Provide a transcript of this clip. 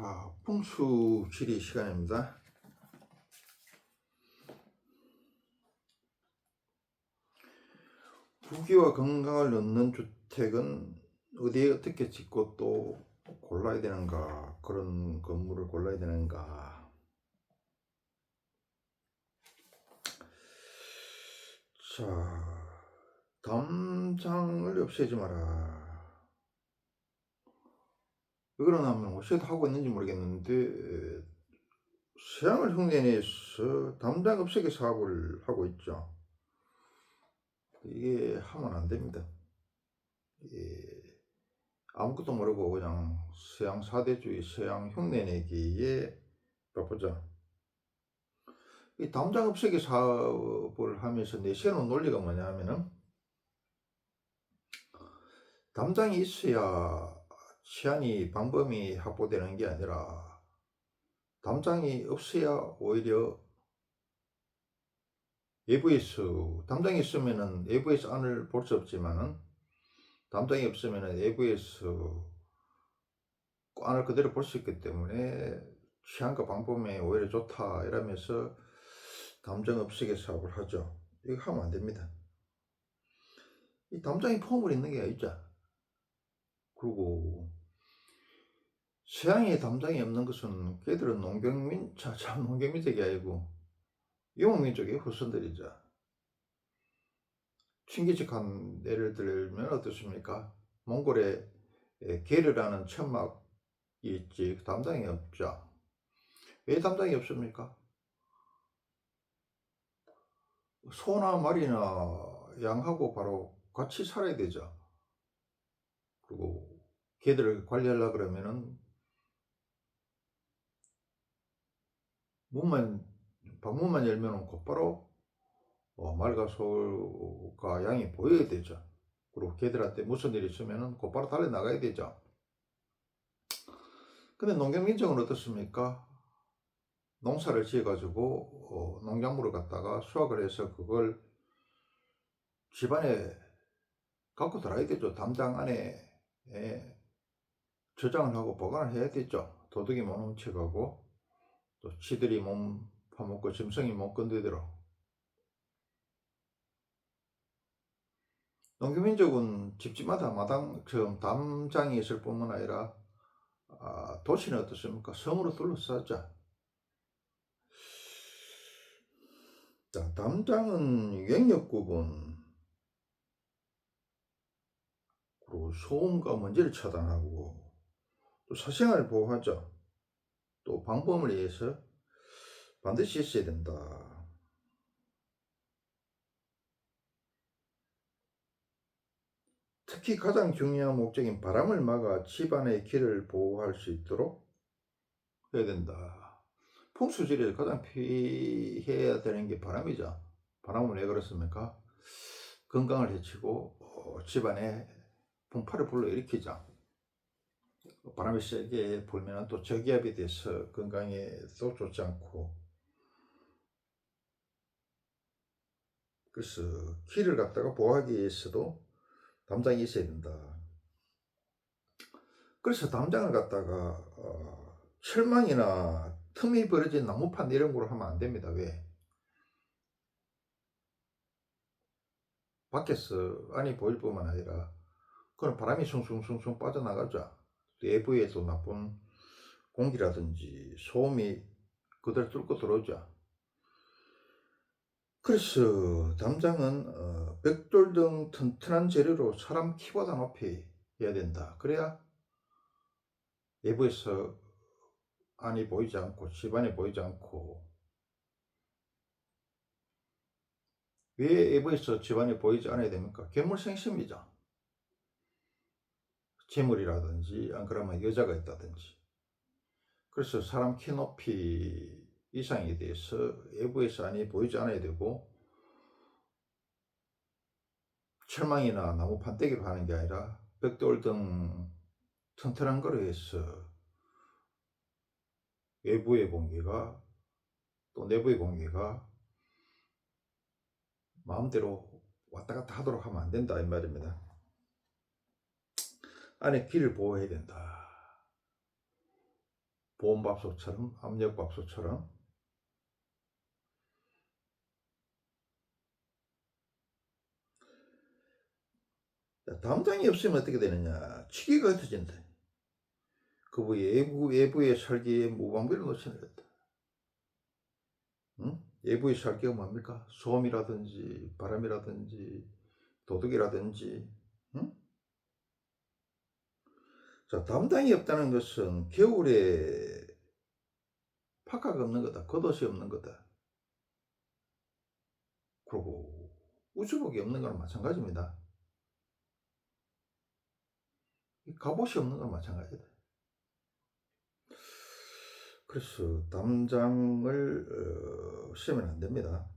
자, 풍수 지리 시간입니다. 부귀와 건강을 넣는 주택은 어디에 어떻게 짓고 또 골라야 되는가 그런 건물을 골라야 되는가 자 담장을 없애지 마라 왜 그러냐면 어디서 하고 있는지 모르겠는데 서양을 흉내내서 담장 없애기 사업을 하고 있죠 이게 하면 안 됩니다 예, 아무것도 모르고 그냥 서양 사대주의, 서양 흉내내기에 바쁘죠. 이 담장 없애기 사업을 하면서 내세우는 논리가 뭐냐 하면은 담장이 있어야 치안이 방범이 확보되는 게 아니라 담장이 없어야 오히려 외부에서 담장이 있으면은 외부에서 안을 볼 수 없지만은 담당이 없으면 내부에서 안을 그대로 볼 수 있기 때문에 취향과 방법에 오히려 좋다 이러면서 담장 없애기 사업을 하죠. 이거 하면 안 됩니다. 이 담장이 폼을 있는 게 있죠. 그리고 서양의 담장이 없는 것은 걔들은 농경민, 자, 참 농경민족이 아니고 유목민족의 후손들이죠. 충기직한 예를 들면 어떻습니까? 몽골에 게르라는 천막이 있지 그 담당이 없죠. 왜 담당이 없습니까? 소나 말이나 양하고 바로 같이 살아야 되죠. 그리고 개들을 관리하려 그러면은 문만 방문만 열면은 곧바로 어, 말과 소가 양이 보여야 되죠. 그리고 걔들한테 무슨 일이 있으면 곧바로 달려 나가야 되죠. 근데 농경민족은 어떻습니까? 농사를 지어가지고 어, 농작물을 갖다가 수확을 해서 그걸 집안에 갖고 들어야 되죠. 담장 안에 예, 저장을 하고 보관을 해야 되죠. 도둑이 못 훔쳐가고 또 치들이 몸 파먹고 짐승이 못 건드리도록 농경민족은 집집마다 마당처럼 담장이 있을 뿐만 아니라 아, 도시는 어떻습니까? 성으로 둘러싸죠. 자, 담장은 영역 구분 그리고 소음과 먼지를 차단하고 또 사생활을 보호하죠. 또 방범을 위해서 반드시 있어야 된다. 특히 가장 중요한 목적인 바람을 막아 집안의 길을 보호할 수 있도록 해야 된다. 풍수지리에서 가장 피해야 되는 게 바람이죠. 바람은 왜 그렇습니까? 건강을 해치고 어, 집안에 풍파를 불러일으키죠. 바람이 세게 불면 또 저기압이 돼서 건강에도 좋지 않고 그래서 길을 갖다가 보호하기 위해서도 담장이 있어야 된다. 그래서 담장을 갖다가 어, 철망이나 틈이 벌어진 나무판 이런 걸로 하면 안 됩니다. 왜? 밖에서 안이 보일 뿐만 아니라 그런 바람이 숭숭숭숭 빠져나가죠. 내부에도 나쁜 공기라든지 소음이 그대로 뚫고 들어오죠. 그래서 담장은 어, 벽돌 등 튼튼한 재료로 사람 키보다 높이 해야 된다. 그래야 내부에서 안이 보이지 않고 집안이 보이지 않고 왜 내부에서 집안이 보이지 않아야 됩니까? 괴물 생심이죠. 재물이라든지 안 그러면 여자가 있다든지 그래서 사람 키 높이 이상에 대해서 외부에서 안이 보이지 않아야 되고 철망이나 나무 판때기로 하는 게 아니라 벽돌 등 튼튼한 거로 해서 외부의 공기가 또 내부의 공기가 마음대로 왔다 갔다 하도록 하면 안 된다 이 말입니다. 안에 길을 보호해야 된다. 보온밥솥처럼 압력밥솥처럼 자, 담당이 없으면 어떻게 되느냐 치기가 흩어진다 그 외부 외부의 설계에 무방비를 거다 응? 외부의 설계가 뭡니까 소음이라든지 바람이라든지 도둑이라든지 응? 자, 담당이 없다는 것은 겨울에 파카가 없는 거다. 겉옷이 없는 거다. 그리고 우주복이 없는 거랑 마찬가지입니다. 이 갑옷이 없는 거랑 마찬가지다. 그래서 담장을 어, 쓰면 안 됩니다.